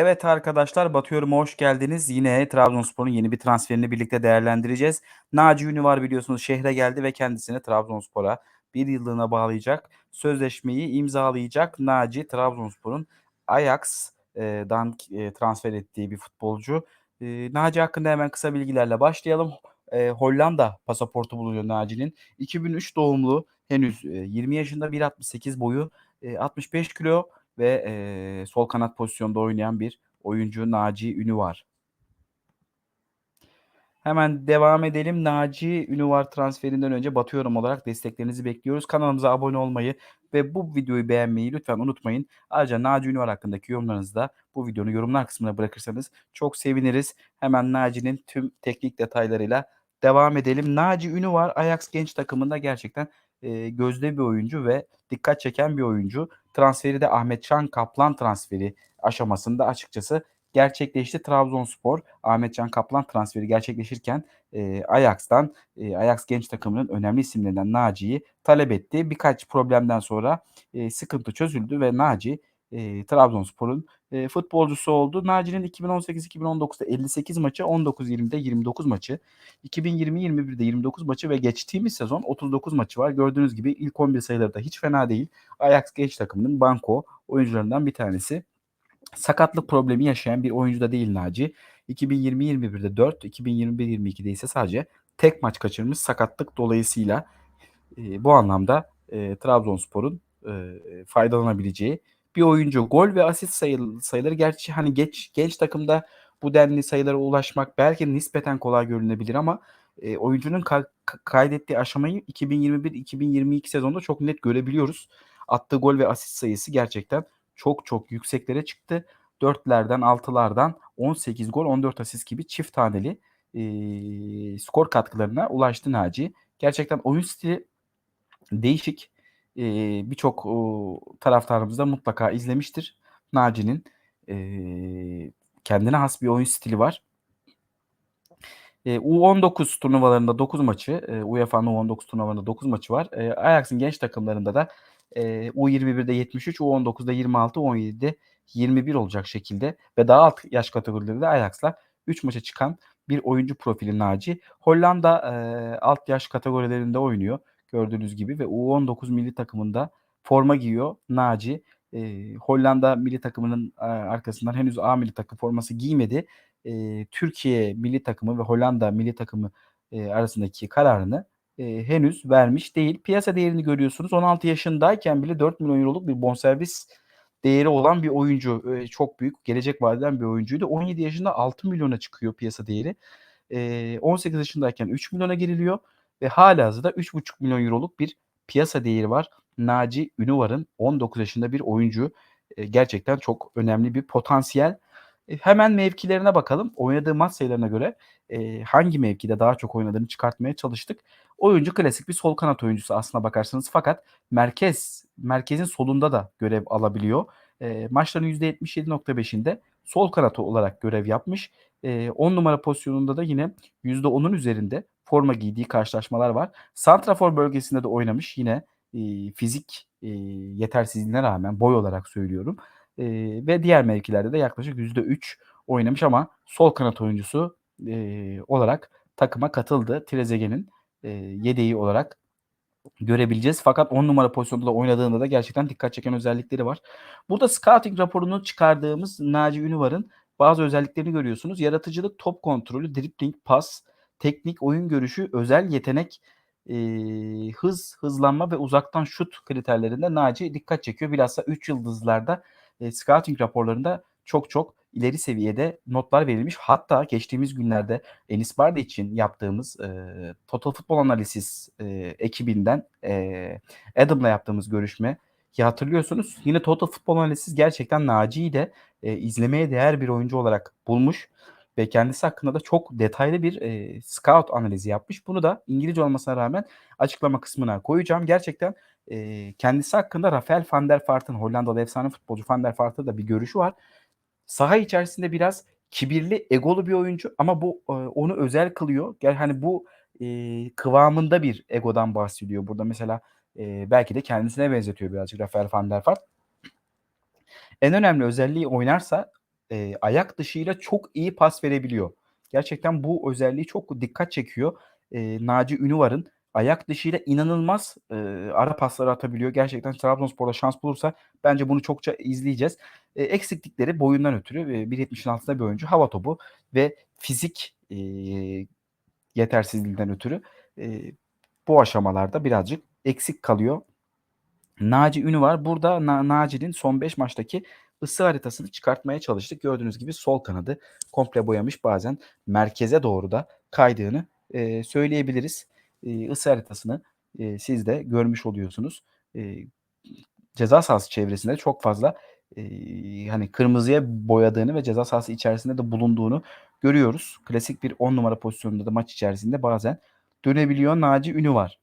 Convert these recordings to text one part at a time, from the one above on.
Evet arkadaşlar Batı hoş geldiniz. Yine Trabzonspor'un yeni bir transferini birlikte değerlendireceğiz. Naci Ünlü var biliyorsunuz şehre geldi ve kendisini Trabzonspor'a bir yıllığına bağlayacak. Sözleşmeyi imzalayacak Naci Trabzonspor'un Ajax'dan e, transfer ettiği bir futbolcu. E, Naci hakkında hemen kısa bilgilerle başlayalım. E, Hollanda pasaportu bulunuyor Naci'nin. 2003 doğumlu henüz 20 yaşında 1.68 boyu 65 kilo ve e, sol kanat pozisyonda oynayan bir oyuncu Naci Ünüvar. Hemen devam edelim. Naci Ünüvar transferinden önce batıyorum olarak desteklerinizi bekliyoruz. Kanalımıza abone olmayı ve bu videoyu beğenmeyi lütfen unutmayın. Ayrıca Naci Ünüvar hakkındaki yorumlarınızı da bu videonun yorumlar kısmına bırakırsanız çok seviniriz. Hemen Naci'nin tüm teknik detaylarıyla devam edelim. Naci Ünüvar Ajax genç takımında gerçekten e, gözde bir oyuncu ve dikkat çeken bir oyuncu. Transferi de Ahmet Can Kaplan transferi aşamasında açıkçası gerçekleşti. Trabzonspor Ahmet Can Kaplan transferi gerçekleşirken e, Ajax'tan e, Ajax genç takımının önemli isimlerinden Naci'yi talep etti. Birkaç problemden sonra e, sıkıntı çözüldü ve Naci e, Trabzonspor'un e, futbolcusu oldu. Naci'nin 2018-2019'da 58 maçı, 19-20'de 29 maçı, 2020-21'de 29 maçı ve geçtiğimiz sezon 39 maçı var. Gördüğünüz gibi ilk 11 sayıları da hiç fena değil. Ajax genç takımının banko oyuncularından bir tanesi. Sakatlık problemi yaşayan bir oyuncu da değil Naci. 2020-21'de 4, 2021-22'de ise sadece tek maç kaçırmış sakatlık dolayısıyla e, bu anlamda e, Trabzonspor'un e, faydalanabileceği bir oyuncu. Gol ve asist sayı, sayıları gerçi hani geç genç takımda bu denli sayılara ulaşmak belki nispeten kolay görünebilir ama e, oyuncunun ka- kaydettiği aşamayı 2021-2022 sezonunda çok net görebiliyoruz. Attığı gol ve asist sayısı gerçekten çok çok yükseklere çıktı. 4'lerden 6'lardan 18 gol 14 asist gibi çift taneli e, skor katkılarına ulaştı Naci. Gerçekten oyun stili değişik e, birçok taraftarımız da mutlaka izlemiştir. Naci'nin e, kendine has bir oyun stili var. E, U19 turnuvalarında 9 maçı, e, UEFA'nın U19 turnuvalarında 9 maçı var. E, Ajax'ın genç takımlarında da e, U21'de 73, U19'da 26, U17'de 21 olacak şekilde ve daha alt yaş kategorilerinde Ajax'la 3 maça çıkan bir oyuncu profili Naci. Hollanda e, alt yaş kategorilerinde oynuyor gördüğünüz gibi ve U19 milli takımında forma giyiyor Naci. E, Hollanda milli takımının arkasından henüz A milli takım forması giymedi. E, Türkiye milli takımı ve Hollanda milli takımı e, arasındaki kararını e, henüz vermiş değil. Piyasa değerini görüyorsunuz. 16 yaşındayken bile 4 milyon euroluk bir bonservis değeri olan bir oyuncu. E, çok büyük gelecek vadeden bir oyuncuydu. 17 yaşında 6 milyona çıkıyor piyasa değeri. E, 18 yaşındayken 3 milyona giriliyor ve hala hazırda 3,5 milyon euroluk bir piyasa değeri var. Naci Ünüvar'ın 19 yaşında bir oyuncu. E, gerçekten çok önemli bir potansiyel. E, hemen mevkilerine bakalım. Oynadığı maç sayılarına göre e, hangi mevkide daha çok oynadığını çıkartmaya çalıştık. Oyuncu klasik bir sol kanat oyuncusu aslına bakarsanız fakat merkez merkezin solunda da görev alabiliyor. E, maçların %77.5'inde sol kanat olarak görev yapmış. 10 numara pozisyonunda da yine %10'un üzerinde forma giydiği karşılaşmalar var. Santrafor bölgesinde de oynamış yine e, fizik e, yetersizliğine rağmen boy olarak söylüyorum. E, ve diğer mevkilerde de yaklaşık %3 oynamış ama sol kanat oyuncusu e, olarak takıma katıldı. Trezeguet'in e, yedeği olarak görebileceğiz. Fakat 10 numara pozisyonda da oynadığında da gerçekten dikkat çeken özellikleri var. Burada scouting raporunu çıkardığımız Naci Ünüvar'ın bazı özelliklerini görüyorsunuz. Yaratıcılık, top kontrolü, dribbling, pas, teknik, oyun görüşü, özel yetenek, e, hız, hızlanma ve uzaktan şut kriterlerinde Naci dikkat çekiyor. Bilhassa 3 yıldızlarda e, scouting raporlarında çok çok ileri seviyede notlar verilmiş. Hatta geçtiğimiz günlerde Enis Bardi için yaptığımız e, Total Futbol Analisis e, ekibinden e, Adam'la yaptığımız görüşme ki hatırlıyorsunuz yine Total Futbol Analisis gerçekten Naci'yi de e, izlemeye değer bir oyuncu olarak bulmuş ve kendisi hakkında da çok detaylı bir e, scout analizi yapmış. Bunu da İngilizce olmasına rağmen açıklama kısmına koyacağım. Gerçekten e, kendisi hakkında Rafael van der Vaart'ın Hollandalı efsane futbolcu van der Vaart'ın da bir görüşü var. Saha içerisinde biraz kibirli, egolu bir oyuncu ama bu e, onu özel kılıyor. Yani hani bu e, kıvamında bir egodan bahsediyor. Burada mesela e, belki de kendisine benzetiyor birazcık Rafael van der Vaart. En önemli özelliği oynarsa eee, ayak dışıyla çok iyi pas verebiliyor. Gerçekten bu özelliği çok dikkat çekiyor. Eee, Naci Ünüvar'ın ayak dışıyla inanılmaz, eee, ara pasları atabiliyor. Gerçekten Trabzonspor'da şans bulursa bence bunu çokça izleyeceğiz. Eee, eksiklikleri boyundan ötürü, eee, 1.70'in altında bir oyuncu. Hava topu ve fizik, eee, yetersizliğinden ötürü, eee, bu aşamalarda birazcık eksik kalıyor. Naci Ünüvar. Burada Na Naci'nin son 5 maçtaki ısı haritasını çıkartmaya çalıştık. Gördüğünüz gibi sol kanadı komple boyamış. Bazen merkeze doğru da kaydığını, eee, söyleyebiliriz. Eee, ısı haritasını, eee, siz de görmüş oluyorsunuz. Eee, ceza sahası çevresinde çok fazla, eee, hani, kırmızıya boyadığını ve ceza sahası içerisinde de bulunduğunu görüyoruz. Klasik bir 10 numara pozisyonunda da maç içerisinde bazen dönebiliyor Naci Ünüvar.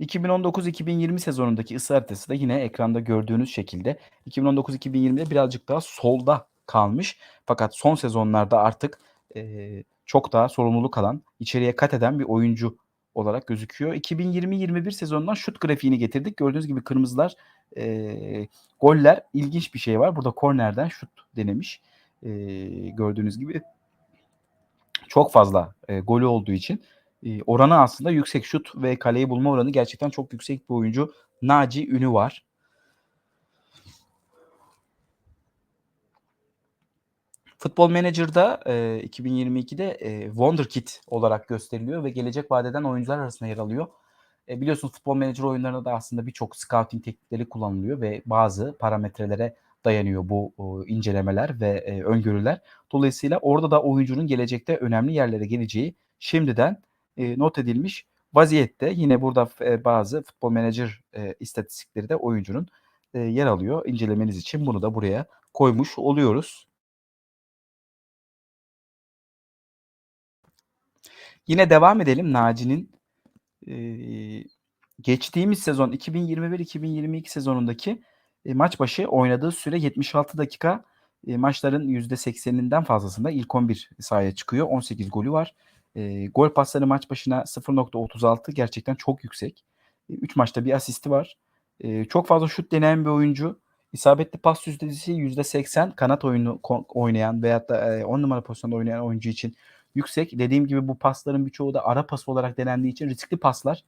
2019-2020 sezonundaki ısı haritası da yine ekranda gördüğünüz şekilde 2019-2020'de birazcık daha solda kalmış. Fakat son sezonlarda artık, eee, çok daha sorumluluk alan, içeriye kat eden bir oyuncu olarak gözüküyor. 2020-21 sezonundan şut grafiğini getirdik. Gördüğünüz gibi kırmızılar, eee, goller ilginç bir şey var. Burada kornerden şut denemiş. Eee, gördüğünüz gibi çok fazla, eee, golü olduğu için, eee, oranı aslında yüksek. Şut ve kaleyi bulma oranı gerçekten çok yüksek bir oyuncu Naci Ünüvar. Futbol Manager'da, eee, 2022'de, eee, Wonderkid olarak gösteriliyor ve gelecek vaat eden oyuncular arasında yer alıyor. Eee, biliyorsunuz Futbol Manager oyunlarında da aslında birçok scouting teknikleri kullanılıyor ve bazı parametrelere dayanıyor bu, uuu, incelemeler ve, eee, öngörüler. Dolayısıyla orada da oyuncunun gelecekte önemli yerlere geleceği şimdiden, eee, not edilmiş vaziyette. Yine burada eee, bazı Futbol Manager, eee, istatistikleri de oyuncunun, eee, yer alıyor. İncelemeniz için bunu da buraya koymuş oluyoruz. Yine devam edelim Naci'nin, eee, geçtiğimiz sezon 2021-2022 sezonundaki, eee, maç başı oynadığı süre 76 dakika. Eee, maçların %80'inden fazlasında ilk 11 sahaya çıkıyor. 18 golü var. Eee, gol pasları maç başına 0.36 gerçekten çok yüksek. Eee, 3 maçta 1 asisti var. Eee, çok fazla şut deneyen bir oyuncu. İsabetli pas yüzdesi %80 kanat oyunu oynayan veyahut da, eee, 10 numara pozisyonda oynayan oyuncu için yüksek. Dediğim gibi bu pasların birçoğu da ara pas olarak denendiği için riskli paslar.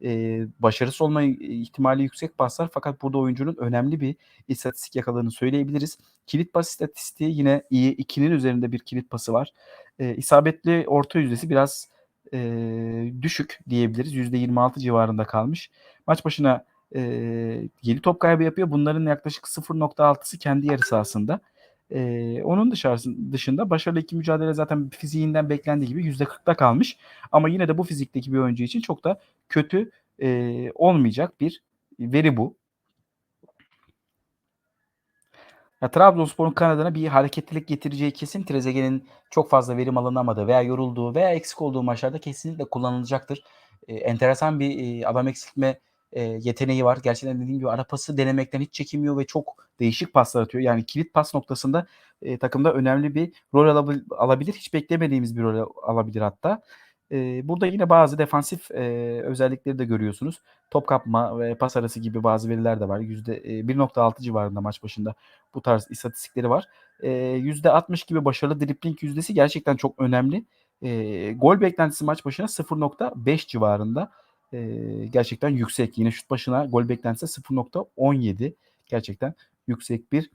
Eee, başarısız olma ihtimali yüksek paslar fakat burada oyuncunun önemli bir istatistik yakaladığını söyleyebiliriz. Kilit pas istatistiği yine iyi. 2'nin üzerinde bir kilit pası var. Eee, isabetli orta yüzdesi biraz, eee, düşük diyebiliriz. %26 civarında kalmış. Maç başına, eee, 7 top kaybı yapıyor. Bunların yaklaşık 0.6'sı kendi yarı sahasında. Eee, onun dışında başarılı ikili mücadele zaten fiziğinden beklendiği gibi %40'ta kalmış ama yine de bu fizikteki bir oyuncu için çok da kötü, eee, olmayacak bir veri bu. Ya, Trabzonspor'un kanadına bir hareketlilik getireceği kesin. Trezeguet'in çok fazla verim alınamadığı veya yorulduğu veya eksik olduğu maçlarda kesinlikle kullanılacaktır. Eee, enteresan bir, iii, adam eksiltme, eee, yeteneği var. Gerçekten dediğim gibi ara pası denemekten hiç çekinmiyor ve çok değişik paslar atıyor. Yani kilit pas noktasında, eee, takımda önemli bir rol alabil alabilir. Hiç beklemediğimiz bir rol alabilir hatta. Eee, burada yine bazı defansif, eee, özellikleri de görüyorsunuz. Top kapma ve pas arası gibi bazı veriler de var. Yüzde eee, 1.6 civarında maç başında bu tarz istatistikleri var. Eee, %60 gibi başarılı dribling yüzdesi gerçekten çok önemli. Eee, gol beklentisi maç başına 0.5 civarında. Eee, gerçekten yüksek. Yine şut başına gol beklentisi 0.17 gerçekten yüksek bir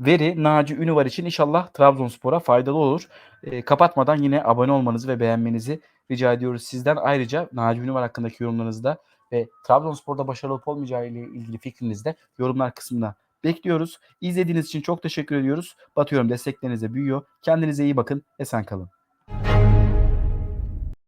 veri. Naci Ünüvar için inşallah Trabzonspor'a faydalı olur. Eee, kapatmadan yine abone olmanızı ve beğenmenizi rica ediyoruz sizden. Ayrıca Naci Ünüvar hakkındaki yorumlarınızı da ve Trabzonspor'da başarılı olup olmayacağı ile ilgili fikrinizi de yorumlar kısmına bekliyoruz. İzlediğiniz için çok teşekkür ediyoruz. Batıyorum destekleriniz de büyüyor. Kendinize iyi bakın. Esen kalın.